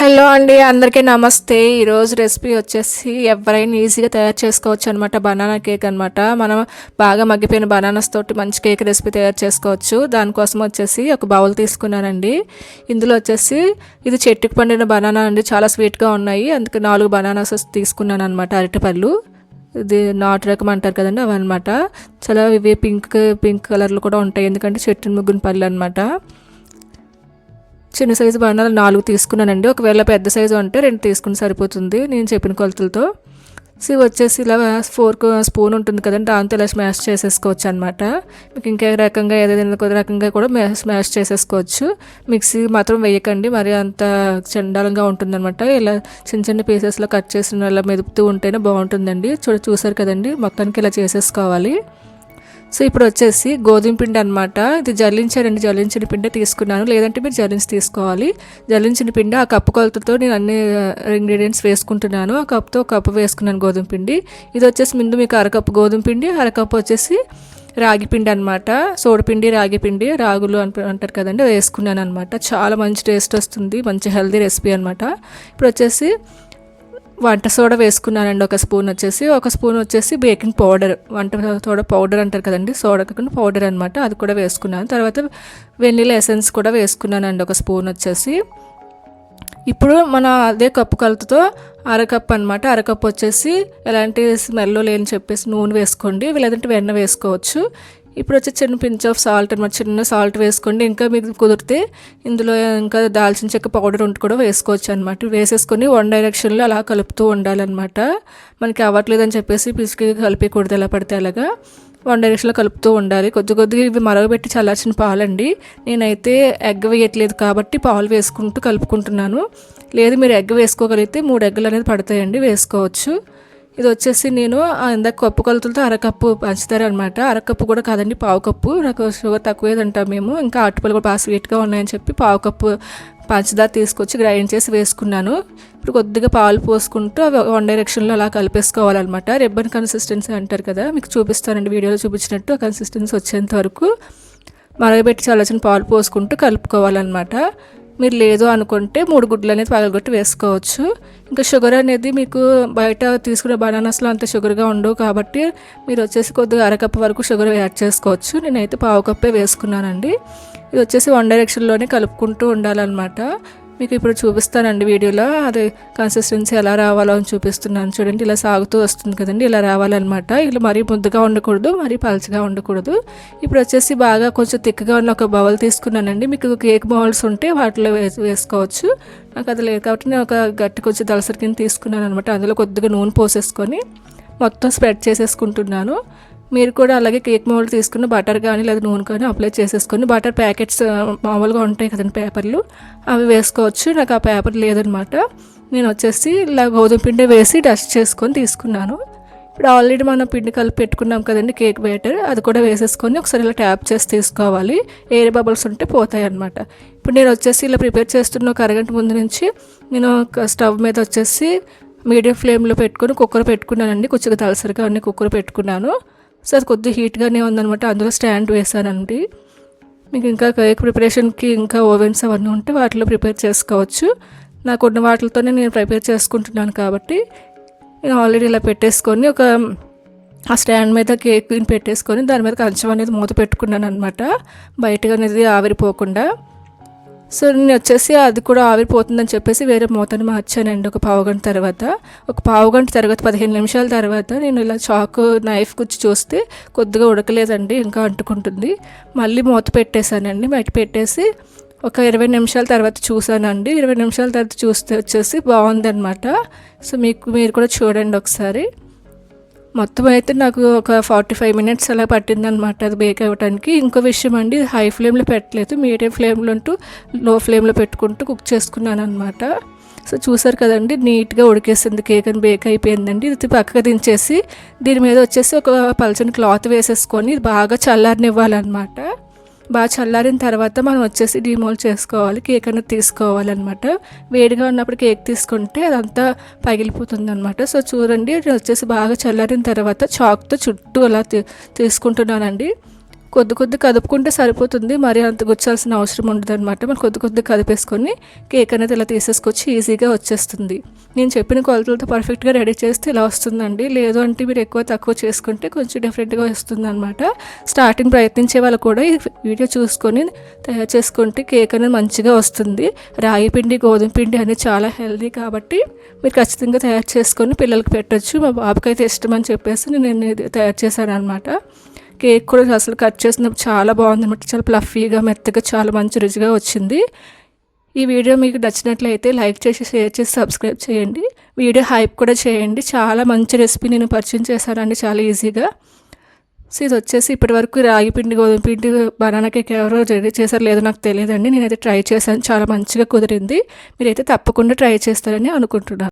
Hello అండి అందరికీ నమస్తే. ఈరోజు రెసిపీ వచ్చేసి ఎవరైనా ఈజీగా తయారు చేసుకోవచ్చు అనమాట బనానా కేక్ అనమాట మనం బాగా మగ్గిపోయిన బనానాస్ తోటి మంచి కేక్ రెసిపీ తయారు చేసుకోవచ్చు. దానికోసం వచ్చేసి ఒక బౌల్ తీసుకున్నానండి. ఇందులో వచ్చేసి ఇది చెట్టుకు పండిన బనానా అండి. చాలా స్వీట్గా ఉన్నాయి. అందుకే నాలుగు బనానాస్ తీసుకున్నాను అనమాట అరటిపళ్ళు. ఇది నాటు రకం అంటారు కదండి అవన్నమాట. చాలా ఇవి పింక్ పింక్ కలర్లు కూడా ఉంటాయి. ఎందుకంటే చెట్టు ముగ్గున పళ్ళు అనమాట చిన్న సైజు బాగా నాలుగు తీసుకున్నానండి. ఒకవేళ పెద్ద సైజు అంటే రెండు తీసుకుని సరిపోతుంది నేను చెప్పిన కొలతలతో. సో వచ్చేసి ఇలా ఫోర్క్ స్పూన్ ఉంటుంది కదండి దాంతో ఇలా స్మాష్ చేసేసుకోవచ్చు అనమాట మీకు ఇంకే రకంగా ఏదైనా కొద్ది రకంగా కూడా స్మాష్ చేసేసుకోవచ్చు. మిక్సీ మాత్రం వేయకండి మరి అంత చండాలంగా ఉంటుందన్నమాట. ఇలా చిన్న చిన్న పీసెస్లో కట్ చేసిన ఇలా మెదుపుతూ ఉంటేనే బాగుంటుందండి. చూడ చూసారు కదండి మొత్తానికి ఇలా చేసేసుకోవాలి. సో ఇప్పుడు వచ్చేసి గోధుమ పిండి అనమాట ఇది జల్లించారండి జల్లించిన పిండి తీసుకున్నాను. లేదంటే మీరు జల్లించి తీసుకోవాలి. జల్లించిన పిండి ఆ కప్పు కొలతతో నేను అన్ని ఇంగ్రీడియంట్స్ వేసుకుంటున్నాను. ఆ కప్తో కప్పు వేసుకున్నాను గోధుమ పిండి. ఇది వచ్చేసి ముందు మీకు అరకప్పు గోధుమ పిండి అరకప్పు వచ్చేసి రాగి పిండి అనమాట సోడిపిండి రాగి పిండి రాగులు అంటారు కదండి వేసుకున్నాను అనమాట చాలా మంచి టేస్ట్ వస్తుంది. మంచి హెల్దీ రెసిపీ అనమాట ఇప్పుడు వచ్చేసి వంట సోడా వేసుకున్నానండి ఒక స్పూన్ వచ్చేసి ఒక స్పూన్ వచ్చేసి బేకింగ్ పౌడర్. వంట సోడా పౌడర్ అంటారు కదండి సోడా కాకుండా పౌడర్ అనమాట అది కూడా వేసుకున్నాను. తర్వాత వెన్నీల ఎసెన్స్ కూడా వేసుకున్నానండి ఒక స్పూన్ వచ్చేసి. ఇప్పుడు మన అదే కప్పు కలుపుతో అరకప్పు అనమాట అరకప్పు వచ్చేసి ఎలాంటి స్మెల్ లేని చెప్పేసి నూనె వేసుకోండి లేదంటే వెన్న వేసుకోవచ్చు. ఇప్పుడు వచ్చి చిన్న పించ్ ఆఫ్ సాల్ట్ అనమాట చిన్న సాల్ట్ వేసుకోండి. ఇంకా మీకు కుదిరితే ఇందులో ఇంకా దాల్చిన చెక్క పౌడర్ ఉంటే కూడా వేసుకోవచ్చు అనమాట వేసేసుకొని వన్ డైరెక్షన్లో అలా కలుపుతూ ఉండాలన్నమాట. మనకి అవ్వట్లేదని చెప్పేసి పిసికి కలిపకూడదు ఎలా పడితే అలాగా వన్ డైరెక్షన్లో కలుపుతూ ఉండాలి. కొద్ది కొద్దిగా ఇవి మరగబెట్టి చల్లార్చిన పాలండి. నేనైతే ఎగ్ వేయట్లేదు కాబట్టి పాలు వేసుకుంటూ కలుపుకుంటున్నాను. లేదు మీరు ఎగ్ వేసుకోగలిగితే మూడు ఎగ్గులు అనేది పడతాయండి. వేసుకోవచ్చు. ఇది వచ్చేసి నేను ఇందాక కప్పు కొలతలతో అరకప్పు పంచుతారు అనమాట అరకప్పు కూడా కాదండి పావు కప్పు. నాకు షుగర్ తక్కువే తింటాం మేము. ఇంకా అటుపలు కూడా బాగా స్వీట్గా ఉన్నాయని చెప్పి పావు కప్పు పంచదార తీసుకొచ్చి గ్రైండ్ చేసి వేసుకున్నాను. ఇప్పుడు కొద్దిగా పాలు పోసుకుంటూ అవి వన్ డైరెక్షన్లో అలా కలిపేసుకోవాలన్నమాట. రిబ్బన్ కన్సిస్టెన్సీ అంటారు కదా మీకు చూపిస్తానండి వీడియోలో చూపించినట్టు ఆ కన్సిస్టెన్సీ వచ్చేంత వరకు. మరగబెట్టి చల్లచిన పాలు పోసుకుంటూ కలుపుకోవాలన్నమాట. మీరు లేదు అనుకుంటే మూడు గుడ్లు అనేది పగలగొట్టి వేసుకోవచ్చు. ఇంకా షుగర్ అనేది మీకు బయట తీసుకునే బనానాస్లో అంత షుగర్గా ఉండవు కాబట్టి మీరు వచ్చేసి కొద్దిగా అరకప్పు వరకు షుగర్ యాడ్ చేసుకోవచ్చు. నేనైతే పావు కప్పే వేసుకున్నానండి. ఇది వచ్చేసి వన్ డైరెక్షన్లోనే కలుపుకుంటూ ఉండాలన్నమాట. మీకు ఇప్పుడు చూపిస్తానండి వీడియోలో. అది కన్సిస్టెన్సీ ఎలా రావాలో అని చూపిస్తున్నాను. చూడండి ఇలా సాగుతూ వస్తుంది కదండి ఇలా రావాలన్నమాట. ఇలా మరీ ముద్దగా ఉండకూడదు మరీ పలచగా ఉండకూడదు. ఇప్పుడు వచ్చేసి బాగా కొంచెం తిక్కగా ఉన్న ఒక బౌల్ తీసుకున్నానండి. మీకు కేక్ బౌల్స్ ఉంటే వాటిలో వేసుకోవచ్చు. నాకు అది లేదు కాబట్టి నేను ఒక గట్టి కొంచెం దళసరి కింద తీసుకున్నాను అనమాట అందులో కొద్దిగా నూనె పోసేసుకొని మొత్తం స్ప్రెడ్ చేసేసుకుంటున్నాను. మీరు కూడా అలాగే కేక్ మోల్డ్ తీసుకుని బటర్ కానీ లేదా నూనె కానీ అప్లై చేసేసుకొని బటర్ ప్యాకెట్స్ మామూలుగా ఉంటాయి కదండి పేపర్లు అవి వేసుకోవచ్చు. నాకు ఆ పేపర్ లేదనమాట. నేను వచ్చేసి ఇలా గోధుమ పిండి వేసి డస్ట్ చేసుకొని తీసుకున్నాను. ఇప్పుడు ఆల్రెడీ మనం పిండి కలిపి పెట్టుకున్నాం కదండి కేక్ బ్యాటర్ అది కూడా వేసేసుకొని ఒకసారి ఇలా ట్యాప్ చేసి తీసుకోవాలి. ఎయిర్ బబుల్స్ ఉంటే పోతాయి అనమాట ఇప్పుడు నేను వచ్చేసి ఇలా ప్రిపేర్ చేస్తున్న ఒక అరగంట ముందు నుంచి నేను స్టవ్ మీద వచ్చేసి మీడియం ఫ్లేమ్లో పెట్టుకొని కుక్కర్ పెట్టుకున్నానండి. కొంచెం తలసరిగా అన్ని కుక్కర్ పెట్టుకున్నాను. సో అది కొద్దిగా హీట్గానే ఉందనమాట అందులో స్టాండ్ వేసానండి మీకు ఇంకా కేక్ ప్రిపరేషన్కి ఇంకా ఓవెన్స్ అవన్నీ ఉంటే వాటిలో ప్రిపేర్ చేసుకోవచ్చు. నాకు ఉన్న వాటితోనే నేను ప్రిపేర్ చేసుకుంటున్నాను కాబట్టి నేను ఆల్రెడీ ఇలా పెట్టేసుకొని ఒక ఆ స్టాండ్ మీద కేక్ పెట్టేసుకొని దాని మీద కంచం అనేది మూత పెట్టుకున్నాను అనమాట బయటగా అనేది ఆవిరిపోకుండా. సో నేను వచ్చేసి అది కూడా ఆవిరిపోతుందని చెప్పేసి వేరే మూతను మార్చానండి ఒక పావు గంట తర్వాత. ఒక పావు గంట తర్వాత పదిహేను నిమిషాల తర్వాత నేను ఇలా చాకు నైఫ్ గుచ్చి చూస్తే కొద్దిగా ఉడకలేదండి ఇంకా అంటుకుంటుంది. మళ్ళీ మూత పెట్టేశానండి. బయట పెట్టేసి ఒక ఇరవై నిమిషాల తర్వాత చూసానండి ఇరవై నిమిషాల తర్వాత చూస్తే వచ్చేసి బాగుందనమాట సో మీకు మీరు కూడా చూడండి ఒకసారి. మొత్తం అయితే నాకు ఒక ఫార్టీ ఫైవ్ మినిట్స్ అలా పట్టిందనమాట అది బేక్ అవ్వడానికి ఇంకో విషయం అండి హై ఫ్లేమ్లో పెట్టలేదు మీడియం ఫ్లేమ్లో ఉంటూ లో ఫ్లేమ్లో పెట్టుకుంటూ కుక్ చేసుకున్నాను అనమాట సో చూసారు కదండి నీట్గా ఉడికేసింది కేక్ అని బేక్ అయిపోయిందండి. ఇది పక్కగా దించేసి దీని మీద వచ్చేసి ఒక పలచని క్లాత్ వేసేసుకొని బాగా చల్లారనివ్వాలన్నమాట. బాగా చల్లారిన తర్వాత మనం వచ్చేసి డిమోల్ చేసుకోవాలి కేక్ అనేది తీసుకోవాలన్నమాట. వేడిగా ఉన్నప్పుడు కేక్ తీసుకుంటే అదంతా పగిలిపోతుంది అనమాట సో చూడండి వచ్చేసి బాగా చల్లారిన తర్వాత చాక్తో చుట్టూ అలా తీసుకుంటున్నానండి. కొద్ది కొద్ది కదుపుకుంటే సరిపోతుంది. మరి అంత గుచ్చాల్సిన అవసరం ఉండదు అనమాట మనం కొద్ది కొద్ది కదిపేసుకొని కేక్ అనేది ఇలా తీసేసుకొచ్చి ఈజీగా వచ్చేస్తుంది. నేను చెప్పిన కొలతలతో పర్ఫెక్ట్గా రెడీ చేస్తే ఇలా వస్తుందండి. లేదు అంటే మీరు ఎక్కువ తక్కువ చేసుకుంటే కొంచెం డిఫరెంట్గా వస్తుంది అనమాట స్టార్టింగ్ ప్రయత్నించే వాళ్ళు కూడా ఈ వీడియో చూసుకొని తయారు చేసుకుంటే కేక్ అనేది మంచిగా వస్తుంది. రాగి పిండి గోధుమ పిండి అనేది చాలా హెల్దీ కాబట్టి మీరు ఖచ్చితంగా తయారు చేసుకొని పిల్లలకి పెట్టచ్చు. మా బాబుకి అయితే ఇష్టం అని చెప్పేసి నేను ఇది తయారు చేశాను అనమాట కేక్ కూడా అసలు కట్ చేసినప్పుడు చాలా బాగుంది అనమాట చాలా ప్లఫీగా మెత్తగా చాలా మంచి రుచిగా వచ్చింది. ఈ వీడియో మీకు నచ్చినట్లయితే లైక్ చేసి షేర్ చేసి సబ్స్క్రైబ్ చేయండి. వీడియో హైప్ కూడా చేయండి. చాలా మంచి రెసిపీ నేను పరిచయం చేశానండి చాలా ఈజీగా. సో ఇది వచ్చేసి ఇప్పటి వరకు రాగి పిండి గోధుమ పిండి బనానా కేక్ ఎవరో రెడీ చేశారు లేదో నాకు తెలియదండి. నేనైతే ట్రై చేశాను. చాలా మంచిగా కుదిరింది. మీరైతే తప్పకుండా ట్రై చేస్తారని అనుకుంటున్నాను.